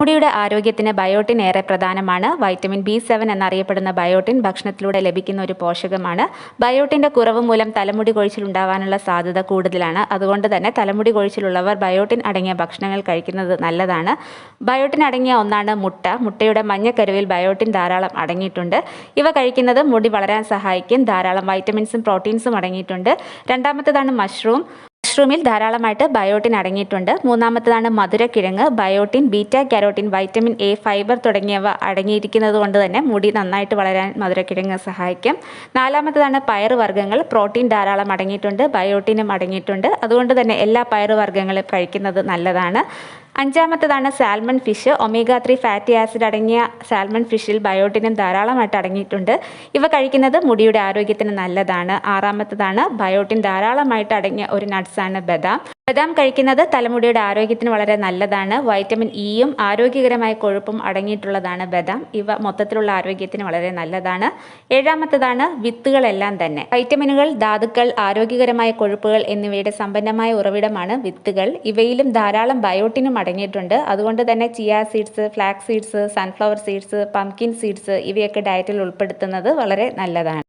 മുടിയുടെ ആരോഗ്യത്തിന് ബയോട്ടിൻ ഏറെ പ്രധാനമാണ്. വൈറ്റമിൻ ബി സെവൻ എന്നറിയപ്പെടുന്ന ബയോട്ടിൻ ഭക്ഷണത്തിലൂടെ ലഭിക്കുന്ന ഒരു പോഷകമാണ്. ബയോട്ടിന്റെ കുറവ് മൂലം തലമുടി കൊഴിച്ചിൽ ഉണ്ടാവാനുള്ള സാധ്യത കൂടുതലാണ്. അതുകൊണ്ട് തന്നെ തലമുടി കൊഴിച്ചിലുള്ളവർ ബയോട്ടിൻ അടങ്ങിയ ഭക്ഷണങ്ങൾ കഴിക്കുന്നത് നല്ലതാണ്. ബയോട്ടിൻ അടങ്ങിയ ഒന്നാണ് മുട്ട. മുട്ടയുടെ മഞ്ഞക്കരുവിൽ ബയോട്ടിൻ ധാരാളം അടങ്ങിയിട്ടുണ്ട്. ഇവ കഴിക്കുന്നത് മുടി വളരാൻ സഹായിക്കും. ധാരാളം വൈറ്റമിൻസും പ്രോട്ടീൻസും അടങ്ങിയിട്ടുണ്ട്. രണ്ടാമത്തേതാണ് മഷ്റൂം. മഷ്റൂമിൽ ധാരാളമായിട്ട് ബയോട്ടിൻ അടങ്ങിയിട്ടുണ്ട്. മൂന്നാമത്തതാണ് മധുരക്കിഴങ്ങ് biotin beta carotene vitamin A fibre തുടങ്ങിയവ അടങ്ങിയിരിക്കുന്നത് കൊണ്ട് തന്നെ മുടി നന്നായിട്ട് വളരാൻ മധുരക്കിഴങ്ങ് സഹായിക്കും. നാലാമത്തതാണ് പയറുവർഗങ്ങൾ പ്രോട്ടീൻ ധാരാളം അടങ്ങിയിട്ടുണ്ട് ബയോട്ടിനും അടങ്ങിയിട്ടുണ്ട്. അതുകൊണ്ട് തന്നെ എല്ലാ പയറുവർഗങ്ങളും കഴിക്കുന്നത് നല്ലതാണ്. അഞ്ചാമത്തതാണ് salmon fish. Omega three fatty acid അടങ്ങിയ സാൽമൺ ഫിഷിൽ ബയോട്ടിനും ധാരാളമായിട്ട് അടങ്ങിയിട്ടുണ്ട്. ഇവ കഴിക്കുന്നത് മുടിയുടെ ആരോഗ്യത്തിന് നല്ലതാണ്. ആറാമത്തതാണ് ബയോട്ടിൻ ധാരാളമായിട്ട് അടങ്ങിയ ഒരു നട്ട്സാണ് ബദാം. ബദാം കഴിക്കുന്നത് തലമുടിയുടെ ആരോഗ്യത്തിന് വളരെ നല്ലതാണ്. വൈറ്റമിൻ ഇയും ആരോഗ്യകരമായ കൊഴുപ്പും അടങ്ങിയിട്ടുള്ളതാണ് ബദാം. ഇവ മൊത്തത്തിലുള്ള ആരോഗ്യത്തിന് വളരെ നല്ലതാണ്. ഏഴാമത്തതാണ് വിത്തുകളെല്ലാം തന്നെ. വൈറ്റമിനുകൾ ധാതുക്കൾ ആരോഗ്യകരമായ കൊഴുപ്പുകൾ എന്നിവയുടെ സമ്പന്നമായ ഉറവിടമാണ് വിത്തുകൾ. ഇവയിലും ധാരാളം ബയോട്ടിനും അടങ്ങിയിട്ടുണ്ട്. അതുകൊണ്ട് തന്നെ chia seeds flax seeds sunflower seeds pumpkin seeds ഇവയൊക്കെ ഡയറ്റിൽ ഉൾപ്പെടുത്തുന്നത് വളരെ നല്ലതാണ്.